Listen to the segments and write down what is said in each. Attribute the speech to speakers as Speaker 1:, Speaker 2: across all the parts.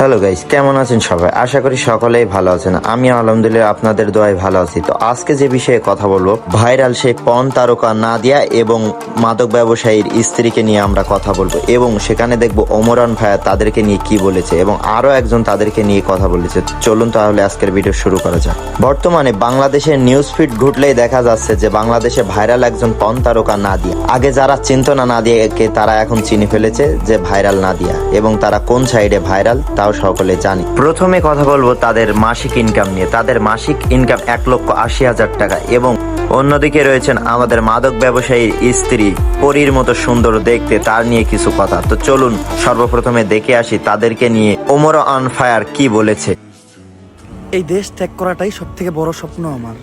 Speaker 1: Hello guys কেমন আছেন সবাই? আশা করি সকলেই ভালো আছেন। আমি আলহামদুলিল্লাহ আপনাদের দোয়ায় ভালো আছি। তো আজকে যে বিষয়ে কথা বলব, ভাইরাল সেই পন তারকা নাদিয়া এবং মাদক ব্যবসায়ীর স্ত্রীকে নিয়ে আমরা কথা বলব এবং সেখানে দেখব ওমরান ভাইয়া তাদেরকে নিয়ে কি বলেছে এবং আরও একজন তাদেরকে নিয়ে কথা বলেছে। চলুন তাহলে আজকের ভিডিও শুরু করা যাক। বর্তমানে বাংলাদেশের নিউজ ফিড ঘুটলেই দেখা যাচ্ছে যে বাংলাদেশে ভাইরাল একজন পন তারকা নাদিয়া। আগে যারা চিনত না নাদিয়াকে তারা এখন চিনে ফেলেছে যে ভাইরাল নাদিয়া এবং তারা কোন সাইডে ভাইরাল তাও সকলে জানি। প্রথমে কথা বলব তাদের মাসিক ইনকাম নিয়ে। তাদের মাসিক ইনকাম এক লক্ষ আশি হাজার টাকা এবং অন্যদিকে রয়েছেন আমাদের মাদক ব্যবসায়ীর স্ত্রী পরীর মতো সুন্দর দেখতে, তার নিয়ে কিছু কথা। তো চলুন সর্বপ্রথমে দেখে আসি তাদেরকে নিয়ে ওমর অন ফায়ার কি বলেছে।
Speaker 2: এই দেশ ত্যাগ করাটাই সব থেকে বড় স্বপ্ন আমার।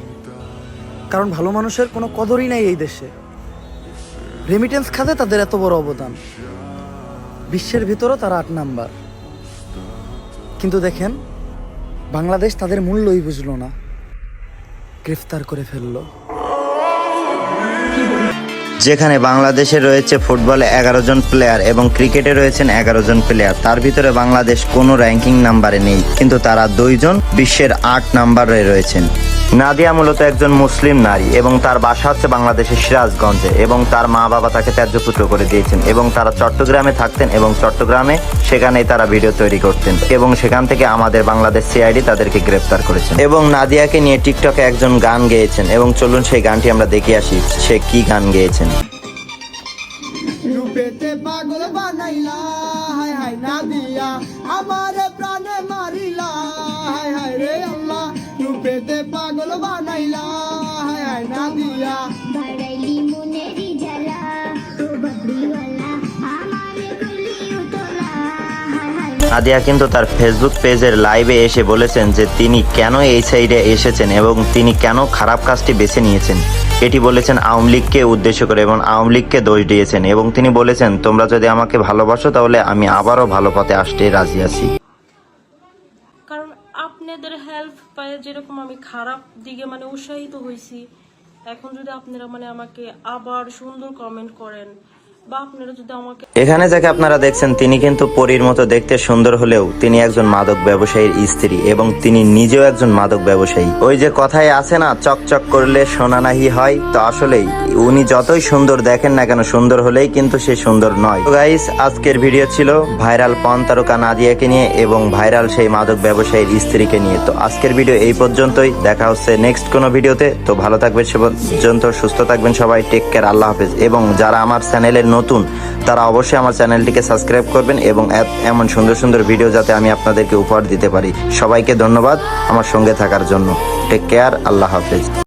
Speaker 2: কারণ ভালো মানুষের কোনো কদরই নাই এই দেশে। রেমিটেন্স খাতে তাদের এত বড় অবদান। বিশ্বের ভিতরও তারা আট নাম্বার। কিন্তু দেখেন, বাংলাদেশ তাদের মূল্যই বুঝলো না। গ্রেফতার করে ফেলল।
Speaker 1: যেখানে বাংলাদেশে রয়েছে ফুটবলে এগারো জন প্লেয়ার এবং ক্রিকেটে রয়েছেন এগারো জন প্লেয়ার তার ভিতরে বাংলাদেশ কোনো র্যাঙ্কিং নাম্বারে নেই, কিন্তু তারা দুইজন বিশ্বের আট নাম্বারে রয়েছেন। নাদিয়া মূলত একজন মুসলিম নারী এবং তার বাসা হচ্ছে বাংলাদেশের সিরাজগঞ্জে এবং তার মা বাবা তাকে ত্যায্যপুত্র করে দিয়েছেন এবং তারা চট্টগ্রামে থাকতেন এবং চট্টগ্রামে সেখানেই তারা ভিডিও তৈরি করতেন এবং সেখান থেকে আমাদের বাংলাদেশ সিআইডি তাদেরকে গ্রেফতার করেছেন। এবং নাদিয়াকে নিয়ে টিকটকে একজন গান গেয়েছেন এবং চলুন সেই গানটি আমরা দেখে আসি সে কি গান গেয়েছেন।
Speaker 3: প্রাণে মারিলা, হায় হায় রে রূপেতে পাগল বানাইলা না দিয়া।
Speaker 4: বাড়াইলি মনেরই জ্বালা ও বদরিওয়ালা আমারে করলি উতলা
Speaker 1: নাদিয়া কিন্তু তার ফেসবুক পেজের লাইভে এসে বলেছেন যে তিনি কেন এই সাইডে এসেছেন এবং তিনি কেন খারাপ কাজটি বেছে নিয়েছেন। এটি বলেছেন আওয়ামী লীগকে উদ্দেশ্য করে এবং আওয়ামী লীগকে দোষ দিয়েছেন এবং তিনি বলেছেন তোমরা যদি আমাকে ভালোবাসো তাহলে আমি আবারও ভালো পথে আসতে রাজি আছি।
Speaker 5: আপনাদের হেল্প পায়ে, যেরকম আমি খারাপ দিকে মানে উৎসাহিত হয়েছি। এখন যদি আপনারা মানে আমাকে আবার সুন্দর কমেন্ট করেন
Speaker 1: এখানে যাকে আপনারা দেখছেন, তিনি কিন্তু পরীর মতো দেখতে সুন্দর হলেও তিনি একজন মাদক ব্যবসায়ীর স্ত্রী এবং তিনি নিজেও একজন মাদক ব্যবসায়ী। ওই যে কথায় আছে না, চকচক করলে সোনা নাহি হয়, তো আসলেই উনি যতই সুন্দর দেখেন না কেন, সুন্দর হলেই কিন্তু সে সুন্দর নয়। গাইস আজকের ভিডিও ছিল ভাইরাল পন তারকা নাদিয়াকে নিয়ে এবং ভাইরাল সেই মাদক ব্যবসায়ীর স্ত্রীকে নিয়ে। তো আজকের ভিডিও এই পর্যন্তই, দেখা হচ্ছে নেক্সট কোনো ভিডিওতে তো। ভালো থাকবেন সে পর্যন্ত, সুস্থ থাকবেন সবাই টেক কেয়ার আল্লাহ হাফেজ। এবং যারা আমার চ্যানেলের নতুন, তারা অবশ্যই আমার চ্যানেলটিকে সাবস্ক্রাইব করবেন এবং এমন সুন্দর সুন্দর ভিডিও যাতে আমি আপনাদেরকে উপহার দিতে পারি। সবাইকে ধন্যবাদ আমার সঙ্গে থাকার জন্য। টেক কেয়ার আল্লাহ হাফেজ।